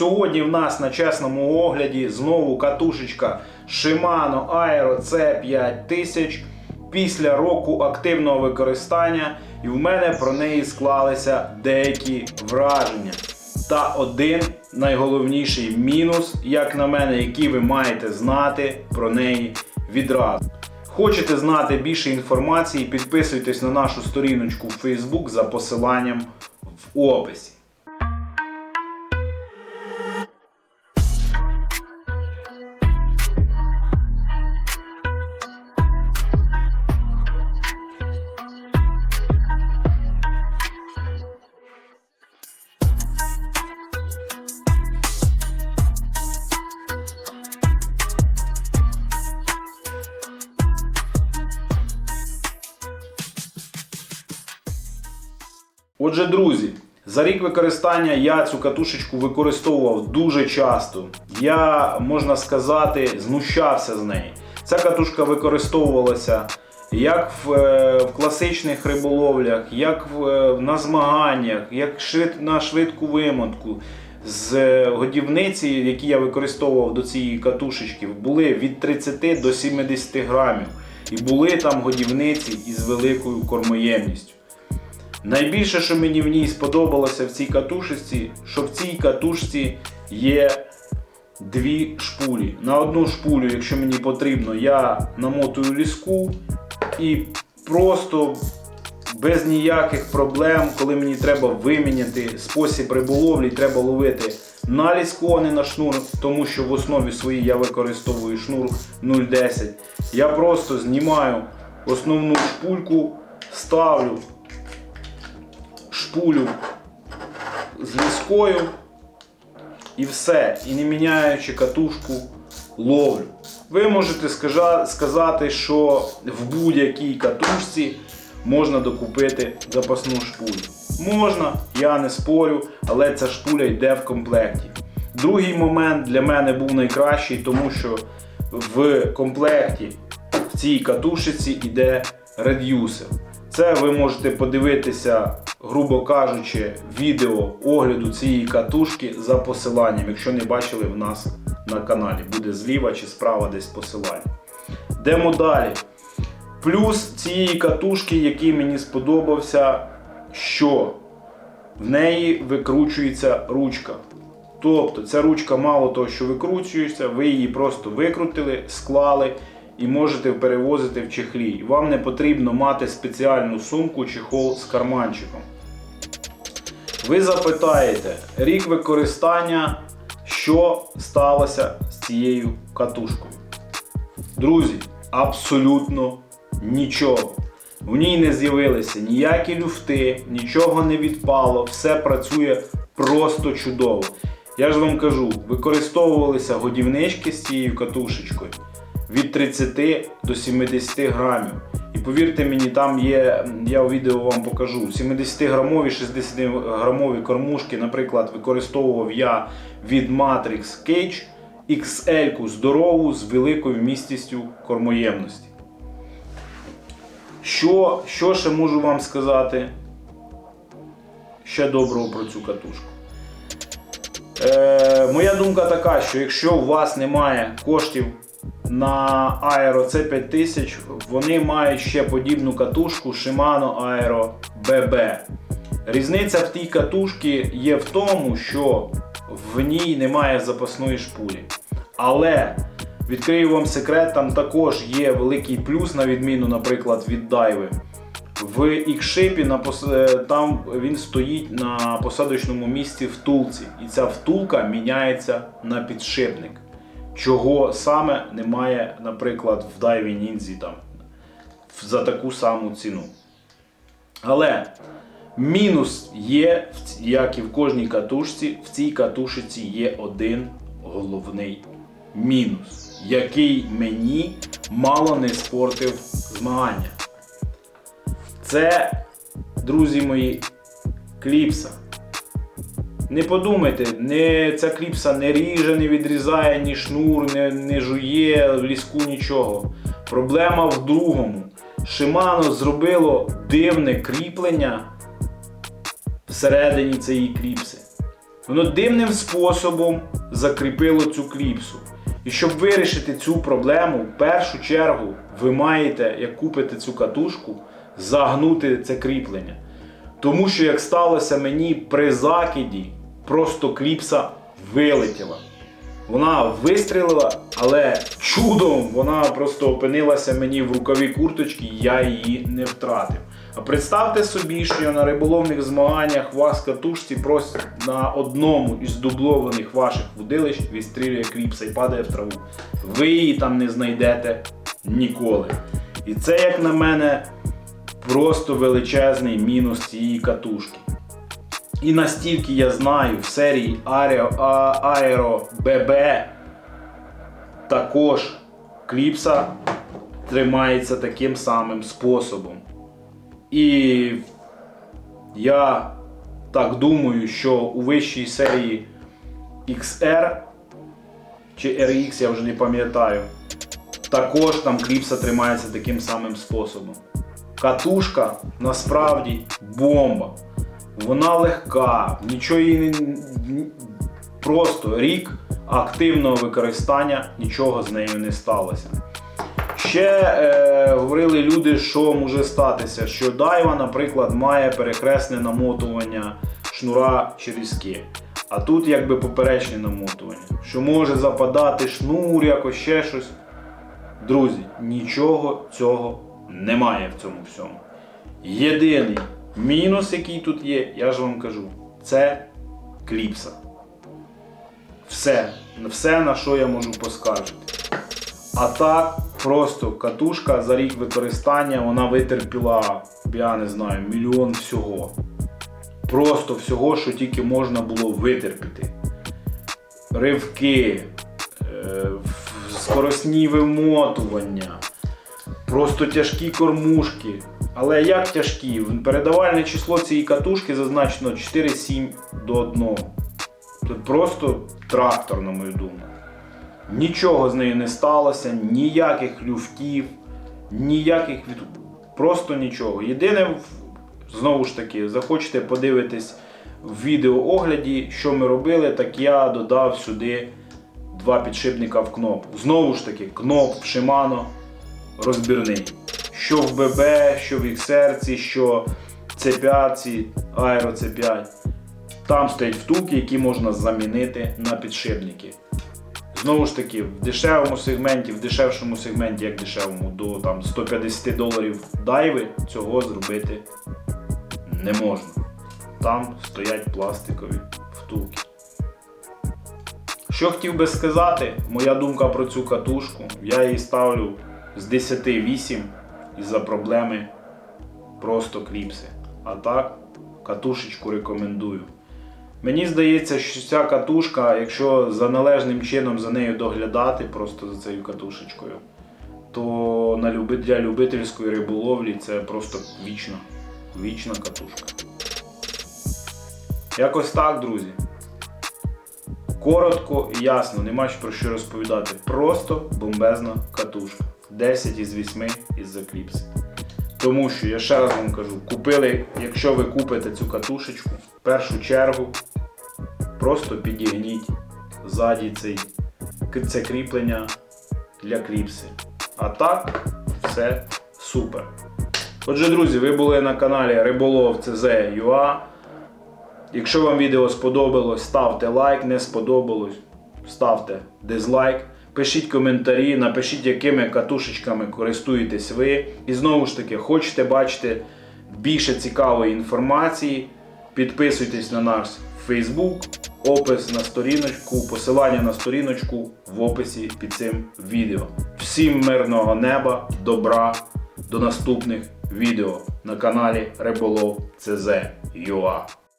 Сьогодні в нас на чесному огляді знову катушечка Shimano Aero C5000 після року активного використання, і в мене про неї склалися деякі враження. Та один найголовніший мінус, як на мене, який ви маєте знати про неї відразу. Хочете знати більше інформації, підписуйтесь на нашу сторіночку в Facebook за посиланням в описі. Отже, друзі, за рік використання я цю катушечку використовував дуже часто. Я, можна сказати, знущався з неї. Ця катушка використовувалася як в, е, в класичних риболовлях, як в, е, на змаганнях, як швид, на швидку вимотку. З е, годівниці, які я використовував до цієї катушечки, були від 30 до 70 грамів. І були там годівниці із великою кормоємністю. Найбільше, що мені в ній сподобалося в цій катушечці, що в цій катушці є дві шпулі. На одну шпулю, якщо мені потрібно, я намотую ліску і просто без ніяких проблем, коли мені треба виміняти спосіб риболовлі, треба ловити на ліску, а не на шнур, тому що в основі своїй я використовую шнур 0,10. Я просто знімаю основну шпульку, ставлю шпулю з ліскою і все. І не міняючи катушку, ловлю. Ви можете сказати, що в будь-якій катушці можна докупити запасну шпулю. Можна, я не спорю, але ця шпуля йде в комплекті. Другий момент для мене був найкращий, тому що в комплекті в цій катушиці йде редюсер. Це ви можете подивитися, грубо кажучи, відео огляду цієї катушки за посиланням, якщо не бачили в нас на каналі. Буде зліва чи справа десь посилання. Йдемо далі. Плюс цієї катушки, який мені сподобався, що в неї викручується ручка. Тобто ця ручка мало того, що викручується, ви її просто викрутили, склали і можете перевозити в чехлі. Вам не потрібно мати спеціальну сумку чехол з карманчиком. Ви запитаєте, рік використання, що сталося з цією катушкою. Друзі, абсолютно нічого. В ній не з'явилися ніякі люфти, нічого не відпало, все працює просто чудово. Я ж вам кажу, використовувалися годівнички з цією катушечкою від 30 до 70 грамів. І повірте мені, там є, я у відео вам покажу, 70 грамові, 60 грамові кормушки, наприклад, використовував я від Matrix Cage XL здорову з великою вмістістю кормоємності. Що, що ще можу вам сказати? Ще доброго про цю катушку. Е, моя думка така, що якщо у вас немає коштів на Aero C5000, вони мають ще подібну катушку Shimano Aero BB. Різниця в тій катушці є в тому, що в ній немає запасної шпулі. Але відкрию вам секрет, там також є великий плюс, на відміну, наприклад, від Дайви. В пос- е, там він стоїть на посадочному місці втулці. І ця втулка міняється на підшипник. Чого саме немає, наприклад, в Дайві Ніндзі там за таку саму ціну. Але мінус є, як і в кожній катушці, в цій катушці є один головний мінус, який мені мало не спортив змагання. Це, друзі мої, кліпса. Не подумайте, не, ця кліпса не ріже, не відрізає ні шнур, не, не жує в ліску нічого. Проблема в другому. Shimano зробило дивне кріплення всередині цієї кліпси. воно дивним способом закріпило цю кліпсу. І щоб вирішити цю проблему, в першу чергу ви маєте, як купите цю катушку, загнути це кріплення. Тому що, як сталося мені при закиді, просто кліпса вилетіла. Вона вистрілила, але чудом вона просто опинилася мені в рукаві курточки, і я її не втратив. А представте собі, що на риболовних змаганнях вас катушці просто на одному із дублованих ваших вудилищ відстрілює кліпса і падає в траву. Ви її там не знайдете ніколи. І це, як на мене, просто величезний мінус цієї катушки. І настільки я знаю, в серії Aero, BB також кліпса тримається таким самим способом. І я так думаю, що у вищій серії XR чи RX, я вже не пам'ятаю, також там кліпса тримається таким самим способом. Катушка насправді бомба. Вона легка, нічого їй не просто рік активного використання, нічого з нею не сталося. Ще е, говорили люди, що може статися, що дайва, наприклад, має перехресне намотування шнура чи різки. А тут якби поперечне намотування, що може западати шнур, якось ще щось. Друзі, нічого цього немає в цьому всьому. Єдиний мінус, який тут є, я ж вам кажу, це кліпса. Все, все на що я можу поскаржити. А так, просто катушка за рік використання вона витерпіла, я не знаю, мільйон всього. Просто всього, що тільки можна було витерпіти. Ривки, е, скоросні вимотування, просто тяжкі кормушки. Але як тяжкі? Передавальне число цієї катушки зазначено 4,7 до 1. Це просто трактор, на мою думку. Нічого з нею не сталося, ніяких люфтів, ніяких від... Просто нічого. Єдине, знову ж таки, захочете подивитись в відеоогляді, що ми робили, так я додав сюди два підшипника в кноп. Знову ж таки, кноп Shimano розбірний. Що в ББ, що в XR, що C5, Aero C5. Там стоять втулки, які можна замінити на підшипники. Знову ж таки, в дешевому сегменті, в дешевшому сегменті, як дешевому, до там, 150 доларів дайви цього зробити не можна. Там стоять пластикові втулки. Що хотів би сказати, моя думка про цю катушку, я її ставлю з 10-8 із-за проблеми просто кліпси. А так, катушечку рекомендую. Мені здається, що ця катушка, якщо за належним чином за нею доглядати, просто за цією катушечкою, то для любительської риболовлі це просто вічна, вічна катушка. Якось так, друзі. Коротко і ясно, нема про що розповідати. Просто бомбезна катушка. 10 із 8 із закліпси. Тому що, я ще раз вам кажу, купили, якщо ви купите цю катушечку, в першу чергу просто підігніть ззаді цей, це кріплення для кліпси. А так, все супер. Отже, друзі, ви були на каналі Риболов CZ.ua. Якщо вам відео сподобалось, ставте лайк, не сподобалось, ставте дизлайк. Пишіть коментарі, напишіть, якими катушечками користуєтесь ви. І знову ж таки, хочете бачити більше цікавої інформації, підписуйтесь на наш Facebook, опис на сторіночку, посилання на сторіночку в описі під цим відео. Всім мирного неба, добра, до наступних відео на каналі Риболов CZ.ua.